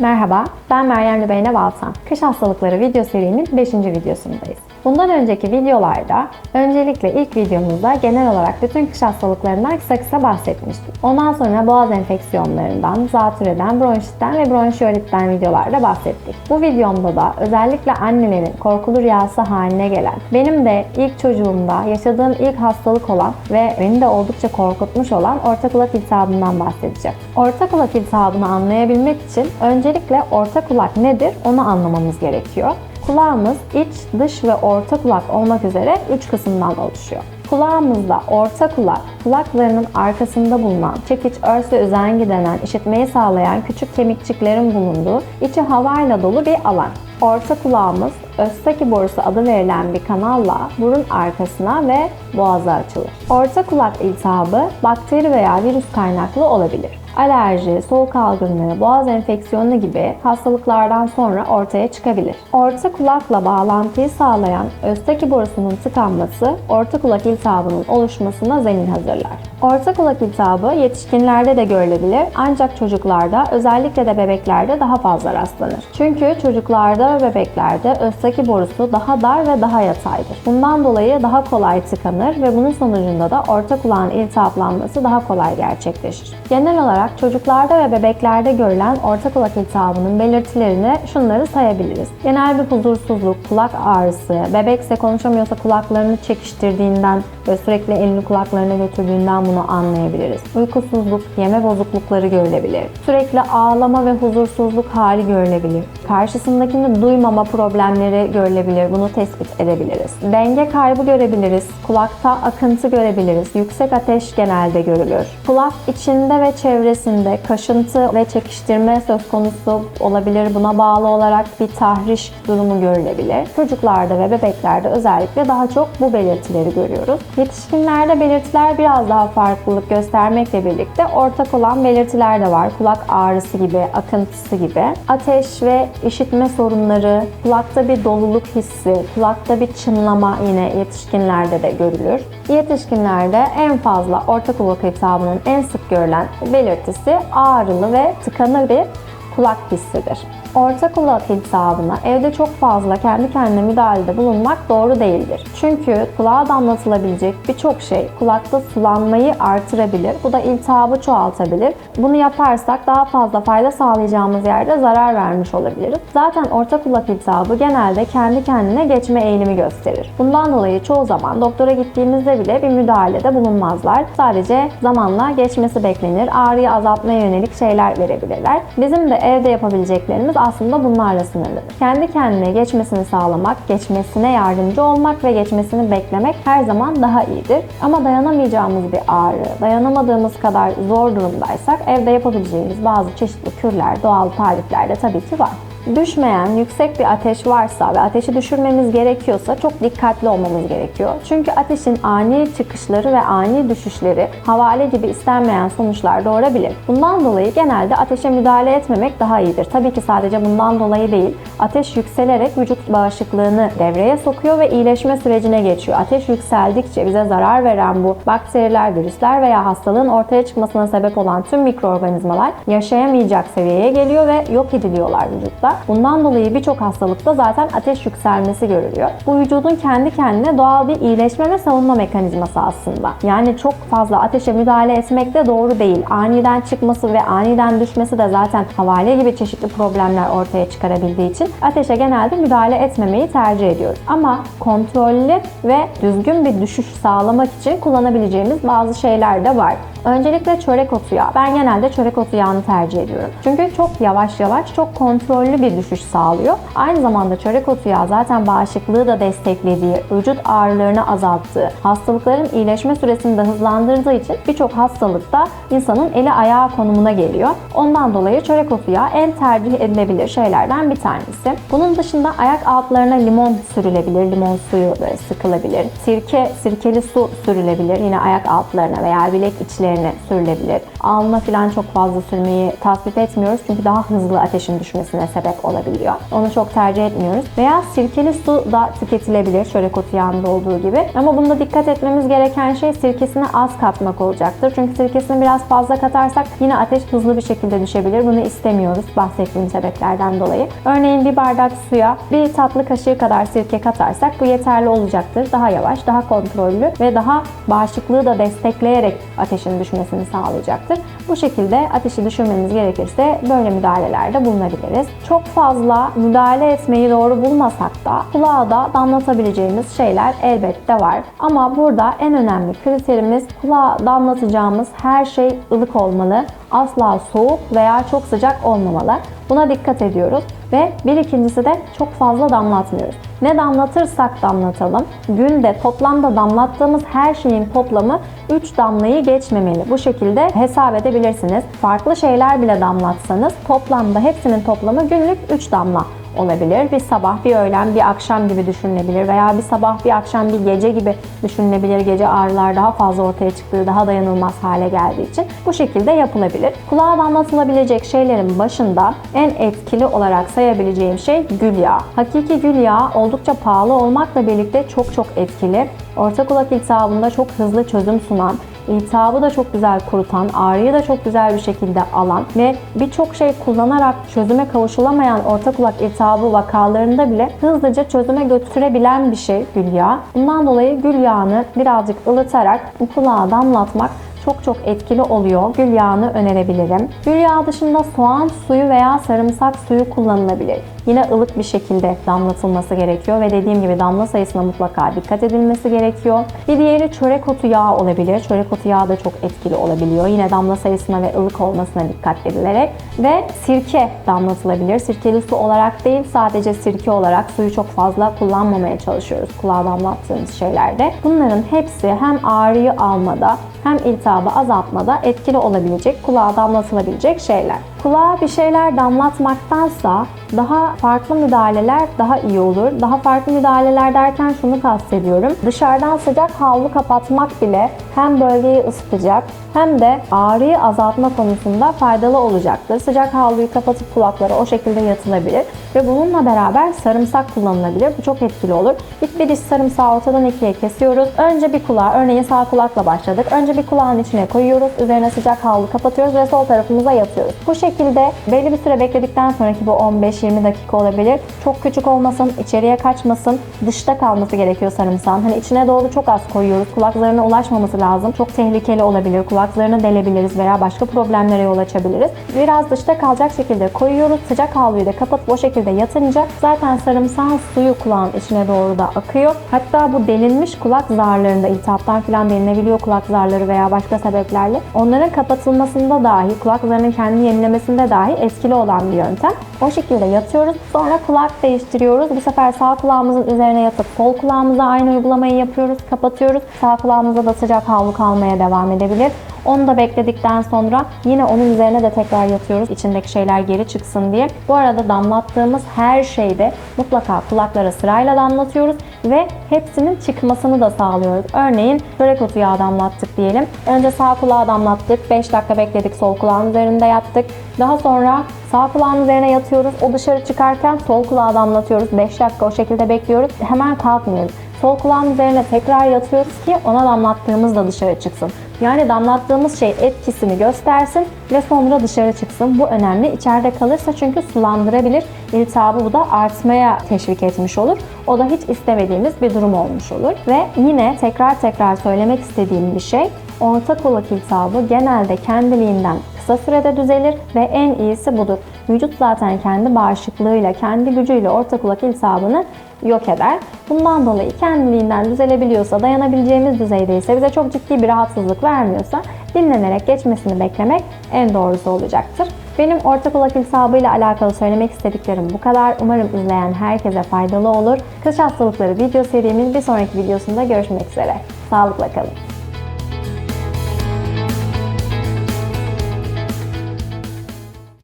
Merhaba, ben Meryem Lübeyne Baltan. Kış hastalıkları video serinin 5. videosundayız. Bundan önceki videolarda öncelikle ilk videomuzda genel olarak bütün kış hastalıklarından kısa kısa bahsetmiştik. Ondan sonra boğaz enfeksiyonlarından, zatürreden, bronşitten ve bronşiyolitten videolarda bahsettik. Bu videomda da özellikle annelerin korkulu rüyası haline gelen, benim de ilk çocuğumda yaşadığım ilk hastalık olan ve beni de oldukça korkutmuş olan orta kulak iltihabından bahsedeceğim. Orta kulak iltihabını anlayabilmek için öncelikle orta kulak nedir onu anlamamız gerekiyor. Kulağımız iç, dış ve orta kulak olmak üzere 3 kısımdan oluşuyor. Kulağımızda orta kulak, kulaklarının arkasında bulunan çekiç, örs ve üzengi denen işitmeyi sağlayan küçük kemikçiklerin bulunduğu içi havayla dolu bir alan. Orta kulağımız Östaki borusu adı verilen bir kanalla burun arkasına ve boğaza açılır. Orta kulak iltihabı bakteri veya virüs kaynaklı olabilir. Alerji, soğuk algınlığı, boğaz enfeksiyonu gibi hastalıklardan sonra ortaya çıkabilir. Orta kulakla bağlantıyı sağlayan östaki borusunun tıkanması orta kulak iltihabının oluşmasına zemin hazırlar. Orta kulak iltihabı yetişkinlerde de görülebilir ancak çocuklarda özellikle de bebeklerde daha fazla rastlanır. Çünkü çocuklarda ve bebeklerde östaki borusu daha dar ve daha yataydır. Bundan dolayı daha kolay tıkanır ve bunun sonucunda da orta kulağın iltihaplanması daha kolay gerçekleşir. Genel olarak çocuklarda ve bebeklerde görülen orta kulak iltihabının belirtilerini şunları sayabiliriz. Genel bir huzursuzluk, kulak ağrısı, bebekse konuşamıyorsa kulaklarını çekiştirdiğinden ve sürekli elini kulaklarına götürdüğünden bunu anlayabiliriz. Uykusuzluk, yeme bozuklukları görülebilir. Sürekli ağlama ve huzursuzluk hali görülebilir. Karşısındakini duymama problemleri görülebilir. Bunu tespit edebiliriz. Denge kaybı görebiliriz. Kulakta akıntı görebiliriz. Yüksek ateş genelde görülür. Kulak içinde ve çevresinde kaşıntı ve çekiştirme söz konusu olabilir. Buna bağlı olarak bir tahriş durumu görülebilir. Çocuklarda ve bebeklerde özellikle daha çok bu belirtileri görüyoruz. Yetişkinlerde belirtiler biraz daha farklılık göstermekle birlikte ortak olan belirtiler de var. Kulak ağrısı gibi, akıntısı gibi. Ateş ve işitme sorunları, kulakta bir doluluk hissi, kulakta bir çınlama yine yetişkinlerde de görülür. Yetişkinlerde en fazla orta kulak iltihabının en sık görülen belirtisi ağrılı ve tıkanır bir kulak hissidir. Orta kulak iltihabına evde çok fazla kendi kendine müdahalede bulunmak doğru değildir. Çünkü kulağa damlatılabilecek birçok şey kulakta sulanmayı artırabilir. Bu da iltihabı çoğaltabilir. Bunu yaparsak daha fazla fayda sağlayacağımız yerde zarar vermiş olabiliriz. Zaten orta kulak iltihabı genelde kendi kendine geçme eğilimi gösterir. Bundan dolayı çoğu zaman doktora gittiğimizde bile bir müdahalede bulunmazlar. Sadece zamanla geçmesi beklenir. Ağrıyı azaltmaya yönelik şeyler verebilirler. Bizim de evde yapabileceklerimiz aslında bunlarla sınırlıdır. Kendi kendine geçmesini sağlamak, geçmesine yardımcı olmak ve geçmesini beklemek her zaman daha iyidir. Ama dayanamayacağımız bir ağrı, dayanamadığımız kadar zor durumdaysak evde yapabileceğimiz bazı çeşitli kürler, doğal tarifler de tabii ki var düşmeyen yüksek bir ateş varsa ve ateşi düşürmemiz gerekiyorsa çok dikkatli olmamız gerekiyor. Çünkü ateşin ani çıkışları ve ani düşüşleri havale gibi istenmeyen sonuçlar doğurabilir. Bundan dolayı genelde ateşe müdahale etmemek daha iyidir. Tabii ki sadece bundan dolayı değil. Ateş yükselerek vücut bağışıklığını devreye sokuyor ve iyileşme sürecine geçiyor. Ateş yükseldikçe bize zarar veren bu bakteriler, virüsler veya hastalığın ortaya çıkmasına sebep olan tüm mikroorganizmalar yaşayamayacak seviyeye geliyor ve yok ediliyorlar vücutta. Bundan dolayı birçok hastalıkta zaten ateş yükselmesi görülüyor. Bu vücudun kendi kendine doğal bir iyileşme ve savunma mekanizması aslında. Yani çok fazla ateşe müdahale etmek de doğru değil. Aniden çıkması ve aniden düşmesi de zaten havale gibi çeşitli problemler ortaya çıkarabildiği için ateşe genelde müdahale etmemeyi tercih ediyoruz. Ama kontrollü ve düzgün bir düşüş sağlamak için kullanabileceğimiz bazı şeyler de var. Öncelikle çörek otu yağı. Ben genelde çörek otu yağını tercih ediyorum. Çünkü çok yavaş yavaş, çok kontrollü bir düşüş sağlıyor. Aynı zamanda çörek otu yağı zaten bağışıklığı da desteklediği, vücut ağrılarını azalttığı, hastalıkların iyileşme süresini de hızlandırdığı için birçok hastalıkta insanın eli ayağı konumuna geliyor. Ondan dolayı çörek otu yağı en tercih edilebilir şeylerden bir tanesi. Bunun dışında ayak altlarına limon sürülebilir, limon suyu sıkılabilir. Sirke, sirkeli su sürülebilir yine ayak altlarına veya bilek içlerine üzerine sürülebilir. Alnına falan çok fazla sürmeyi tasvip etmiyoruz çünkü daha hızlı ateşin düşmesine sebep olabiliyor. Onu çok tercih etmiyoruz. Veya sirkeli su da tüketilebilir şöyle kutu yağında olduğu gibi. Ama bunda dikkat etmemiz gereken şey sirkesini az katmak olacaktır. Çünkü sirkesini biraz fazla katarsak yine ateş hızlı bir şekilde düşebilir. Bunu istemiyoruz bahsettiğim sebeplerden dolayı. Örneğin bir bardak suya bir tatlı kaşığı kadar sirke katarsak bu yeterli olacaktır. Daha yavaş, daha kontrollü ve daha bağışıklığı da destekleyerek ateşin düşmesini sağlayacaktır. Bu şekilde ateşi düşürmemiz gerekirse böyle müdahalelerde bulunabiliriz. Çok fazla müdahale etmeyi doğru bulmasak da kulağa da damlatabileceğimiz şeyler elbette var. Ama burada en önemli kriterimiz kulağa damlatacağımız her şey ılık olmalı. Asla soğuk veya çok sıcak olmamalı. Buna dikkat ediyoruz ve bir ikincisi de çok fazla damlatmıyoruz. Ne damlatırsak damlatalım günde toplamda damlattığımız her şeyin toplamı 3 damlayı geçmemeli. Bu şekilde hesap edebilirsiniz. Farklı şeyler bile damlatsanız toplamda hepsinin toplamı günlük 3 damla olabilir. Bir sabah, bir öğlen, bir akşam gibi düşünülebilir veya bir sabah, bir akşam, bir gece gibi düşünülebilir. Gece ağrılar daha fazla ortaya çıktığı, daha dayanılmaz hale geldiği için bu şekilde yapılabilir. Kulağa damlatılabilecek şeylerin başında en etkili olarak sayabileceğim şey gül yağı. Hakiki gül yağı oldukça pahalı olmakla birlikte çok çok etkili. Orta kulak iltihabında çok hızlı çözüm sunan, iltihabı da çok güzel kurutan, ağrıyı da çok güzel bir şekilde alan ve birçok şey kullanarak çözüme kavuşulamayan orta kulak iltihabı vakalarında bile hızlıca çözüme götürebilen bir şey gül yağı. Bundan dolayı gül yağını birazcık ılıtarak kulağa damlatmak çok çok etkili oluyor. Gül yağını önerebilirim. Gül yağı dışında soğan suyu veya sarımsak suyu kullanılabilir. Yine ılık bir şekilde damlatılması gerekiyor ve dediğim gibi damla sayısına mutlaka dikkat edilmesi gerekiyor. Bir diğeri çörek otu yağı olabilir. Çörek otu yağı da çok etkili olabiliyor. Yine damla sayısına ve ılık olmasına dikkat edilerek ve sirke damlatılabilir. Sirkeli su olarak değil sadece sirke olarak suyu çok fazla kullanmamaya çalışıyoruz kulağa damlattığımız şeylerde. Bunların hepsi hem ağrıyı almada hem iltihabı azaltmada etkili olabilecek, kulağa damlatılabilecek şeyler. Kulağa bir şeyler damlatmaktansa daha farklı müdahaleler daha iyi olur. Daha farklı müdahaleler derken şunu kastediyorum. Dışarıdan sıcak havlu kapatmak bile hem bölgeyi ısıtacak hem de ağrıyı azaltma konusunda faydalı olacaktır. Sıcak havluyu kapatıp kulaklara o şekilde yatılabilir ve bununla beraber sarımsak kullanılabilir. Bu çok etkili olur. İlk bir diş sarımsağı ortadan ikiye kesiyoruz. Önce bir kulağa, örneğin sağ kulakla başladık. Önce bir kulağın içine koyuyoruz. Üzerine sıcak havlu kapatıyoruz ve sol tarafımıza yatıyoruz. Bu şekilde belli bir süre bekledikten sonraki bu 15-20 dakika olabilir. Çok küçük olmasın, içeriye kaçmasın, dışta kalması gerekiyor sarımsağın. Hani içine doğru çok az koyuyoruz. Kulak zarına ulaşmaması lazım. Çok tehlikeli olabilir. Kulak zarını delebiliriz veya başka problemlere yol açabiliriz. Biraz dışta kalacak şekilde koyuyoruz. Sıcak havluyu da kapatıp o şekilde yatınca zaten sarımsağın suyu kulağın içine doğru da akıyor. Hatta bu delinmiş kulak zarlarında iltihaptan falan delinebiliyor kulak zarları veya başka sebeplerle. Onların kapatılmasında dahi, kulak zarının kendini yenilemesinde dahi etkili olan bir yöntem. O şekilde yatıyoruz. Sonra kulak değiştiriyoruz. Bu sefer sağ kulağımızın üzerine yatıp sol kulağımıza aynı uygulamayı yapıyoruz. Kapatıyoruz. Sağ kulağımızda da sıcak havlu kalmaya devam edebilir. Onu da bekledikten sonra yine onun üzerine de tekrar yatıyoruz. İçindeki şeyler geri çıksın diye. Bu arada damlattığımız her şeyde mutlaka kulaklara sırayla damlatıyoruz ve hepsinin çıkmasını da sağlıyoruz. Örneğin börek otu yağı damlattık diyelim. Önce sağ kulağa damlattık. 5 dakika bekledik. Sol kulağın üzerinde yattık. Daha sonra sağ kulağın üzerine yatıyoruz. O dışarı çıkarken sol kulağa damlatıyoruz. 5 dakika o şekilde bekliyoruz. Hemen kalkmıyoruz. Sol kulağın üzerine tekrar yatıyoruz ki ona damlattığımız da dışarı çıksın. Yani damlattığımız şey etkisini göstersin ve sonra dışarı çıksın. Bu önemli. İçeride kalırsa çünkü sulandırabilir. İltihabı bu da artmaya teşvik etmiş olur. O da hiç istemediğimiz bir durum olmuş olur. Ve yine tekrar tekrar söylemek istediğim bir şey orta kulak iltihabı genelde kendiliğinden kısa sürede düzelir ve en iyisi budur. Vücut zaten kendi bağışıklığıyla, kendi gücüyle orta kulak iltihabını yok eder. Bundan dolayı kendiliğinden düzelebiliyorsa, dayanabileceğimiz düzeydeyse, bize çok ciddi bir rahatsızlık vermiyorsa dinlenerek geçmesini beklemek en doğrusu olacaktır. Benim orta kulak iltihabı ile alakalı söylemek istediklerim bu kadar. Umarım izleyen herkese faydalı olur. Kış hastalıkları video serimin bir sonraki videosunda görüşmek üzere. Sağlıkla kalın.